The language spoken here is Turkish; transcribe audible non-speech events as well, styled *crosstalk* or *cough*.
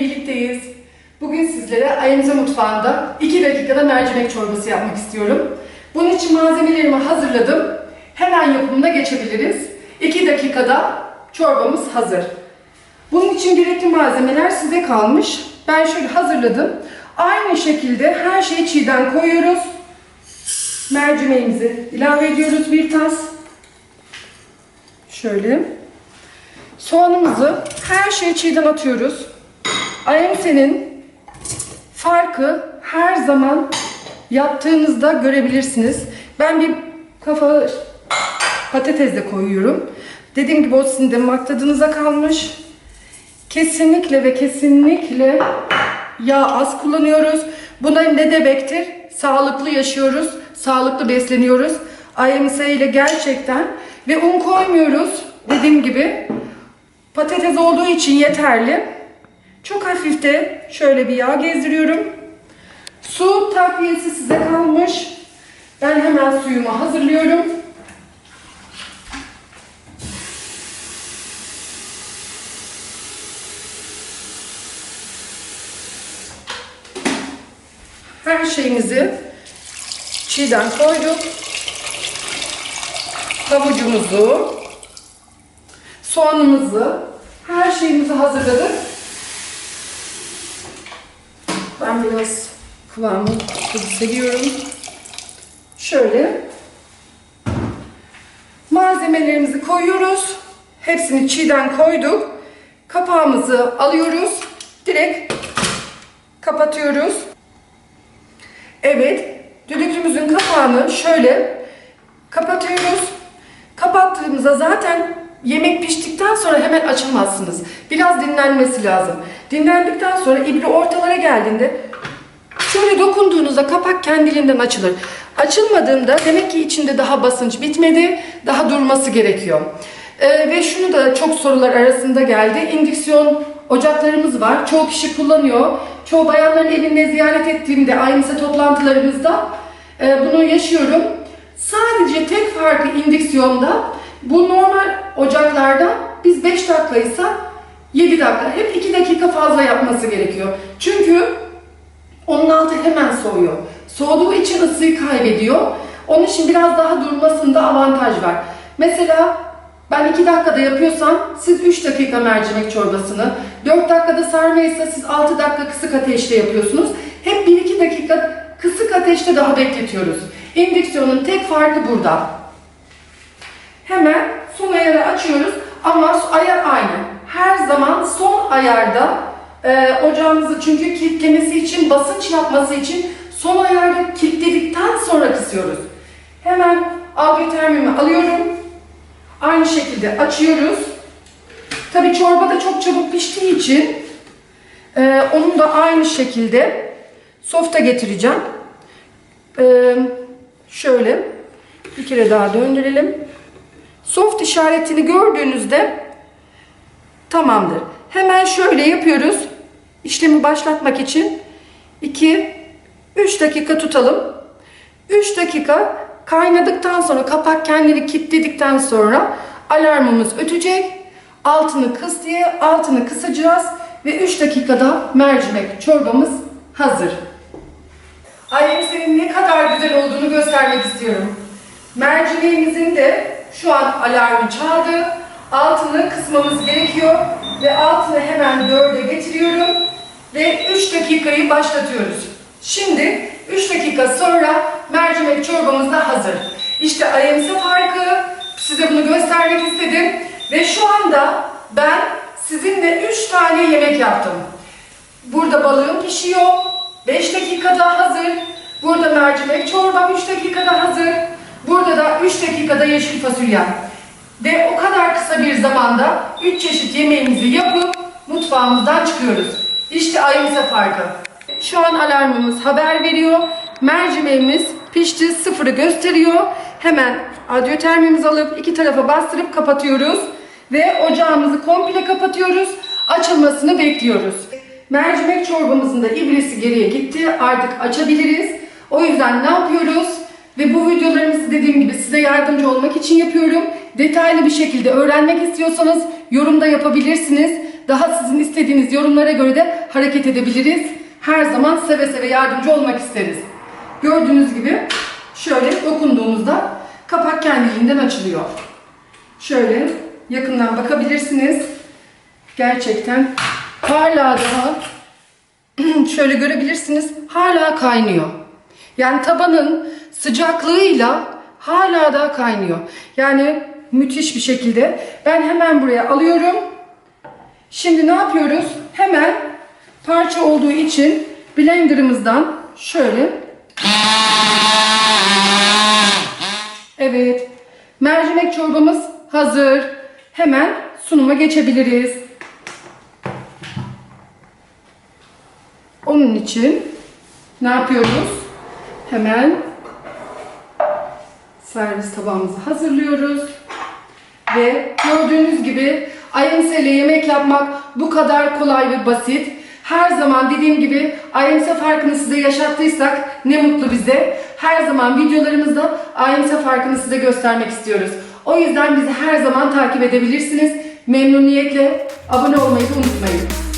birlikteyiz. Bugün sizlere Ayımıza Mutfağı'nda 2 dakikada mercimek çorbası yapmak istiyorum. Bunun için malzemelerimi hazırladım. Hemen yapımına geçebiliriz. 2 dakikada çorbamız hazır. Bunun için gerekli malzemeler size kalmış. Ben şöyle hazırladım. Aynı şekilde her şeyi çiğden koyuyoruz. Mercimeğimizi ilave ediyoruz bir tas. Şöyle. Soğanımızı her şeyi çiğden atıyoruz. Ayemse'nin farkı her zaman yaptığınızda görebilirsiniz. Ben bir kafa patates de koyuyorum. Dediğim gibi o sizin damak tadınıza kalmış. Kesinlikle ve kesinlikle yağ az kullanıyoruz. Bu da ne demektir? Sağlıklı yaşıyoruz, sağlıklı besleniyoruz. Ayemse ile gerçekten ve un koymuyoruz. Dediğim gibi patates olduğu için yeterli. Çok hafif de şöyle bir yağ gezdiriyorum. Su takviyesi size kalmış. Ben hemen suyumu hazırlıyorum. Her şeyimizi çiğden koyduk. Havucumuzu, soğanımızı, her şeyimizi hazırladık. Ben biraz kıvamı seviyorum. Şöyle malzemelerimizi koyuyoruz. Hepsini çiğden koyduk. Kapağımızı alıyoruz. Direkt kapatıyoruz. Evet, düdüklümüzün kapağını şöyle kapatıyoruz. Kapattığımızda zaten yemek piştikten sonra hemen açamazsınız. Biraz dinlenmesi lazım. Dinlendikten sonra ibre ortalara geldiğinde şöyle dokunduğunuzda kapak kendiliğinden açılır. Açılmadığında demek ki içinde daha basınç bitmedi, daha durması gerekiyor. Ee, ve şunu da çok sorular arasında geldi. İndüksiyon ocaklarımız var. Çoğu kişi kullanıyor. Çoğu bayanların evinde ziyaret ettiğimde aynısı toplantılarımızda e, bunu yaşıyorum. Sadece tek farkı indüksiyonda bu normal ocaklarda biz 5 dakikaysa 7 dakika hep 2 dakika fazla yapması gerekiyor. Çünkü onun altı hemen soğuyor. Soğuduğu için ısıyı kaybediyor. Onun için biraz daha durmasında avantaj var. Mesela ben 2 dakikada yapıyorsam siz 3 dakika mercimek çorbasını, 4 dakikada sarmaysa siz 6 dakika kısık ateşte yapıyorsunuz. Hep 1-2 dakika kısık ateşte daha bekletiyoruz. İndüksiyonun tek farkı burada. Açıyoruz ama ayar aynı. Her zaman son ayarda e, ocağımızı çünkü kilitlemesi için, basınç yapması için son ayarda kilitledikten sonra kısıyoruz. Hemen algütermimi alıyorum. Aynı şekilde açıyoruz. Tabi çorba da çok çabuk piştiği için e, onun da aynı şekilde softa getireceğim. E, şöyle bir kere daha döndürelim. Soft işaretini gördüğünüzde tamamdır. Hemen şöyle yapıyoruz. İşlemi başlatmak için 2 3 dakika tutalım. 3 dakika kaynadıktan sonra kapak kendini kilitledikten sonra alarmımız ötecek. Altını kıs diye altını kısacağız ve 3 dakikada mercimek çorbamız hazır. Ayem senin ne kadar güzel olduğunu göstermek istiyorum. Mercimeğimizin de şu an alarmı çaldı. Altını kısmamız gerekiyor ve altını hemen dörde getiriyorum ve 3 dakikayı başlatıyoruz. Şimdi 3 dakika sonra mercimek çorbamız da hazır. İşte ayımsı farkı size bunu göstermek istedim ve şu anda ben sizinle 3 tane yemek yaptım. Burada balığım pişiyor. 5 dakikada hazır. Burada mercimek çorbam 3 dakikada hazır. Burada da 3 dakikada yeşil fasulye. Ve o kadar kısa bir zamanda 3 çeşit yemeğimizi yapıp mutfağımızdan çıkıyoruz. İşte ayımıza farkı. Şu an alarmımız haber veriyor. Mercimeğimiz pişti, sıfırı gösteriyor. Hemen adyotermimizi alıp iki tarafa bastırıp kapatıyoruz. Ve ocağımızı komple kapatıyoruz. Açılmasını bekliyoruz. Mercimek çorbamızın da ibresi geriye gitti. Artık açabiliriz. O yüzden ne yapıyoruz? Ve bu videolarımızı dediğim gibi size yardımcı olmak için yapıyorum. Detaylı bir şekilde öğrenmek istiyorsanız yorumda yapabilirsiniz. daha sizin istediğiniz yorumlara göre de hareket edebiliriz. Her zaman seve seve yardımcı olmak isteriz. Gördüğünüz gibi şöyle dokunduğumuzda kapak kendiliğinden açılıyor. Şöyle yakından bakabilirsiniz. Gerçekten hala daha *clears throat* şöyle görebilirsiniz hala kaynıyor. Yani tabanın sıcaklığıyla hala daha kaynıyor. Yani müthiş bir şekilde. Ben hemen buraya alıyorum. Şimdi ne yapıyoruz? Hemen parça olduğu için blenderımızdan şöyle Evet. Mercimek çorbamız hazır. Hemen sunuma geçebiliriz. Onun için ne yapıyoruz? Hemen servis tabağımızı hazırlıyoruz. Ve gördüğünüz gibi Ayemse ile yemek yapmak bu kadar kolay ve basit. Her zaman dediğim gibi Ayemse farkını size yaşattıysak ne mutlu bize. Her zaman videolarımızda Ayemse farkını size göstermek istiyoruz. O yüzden bizi her zaman takip edebilirsiniz. Memnuniyetle abone olmayı unutmayın.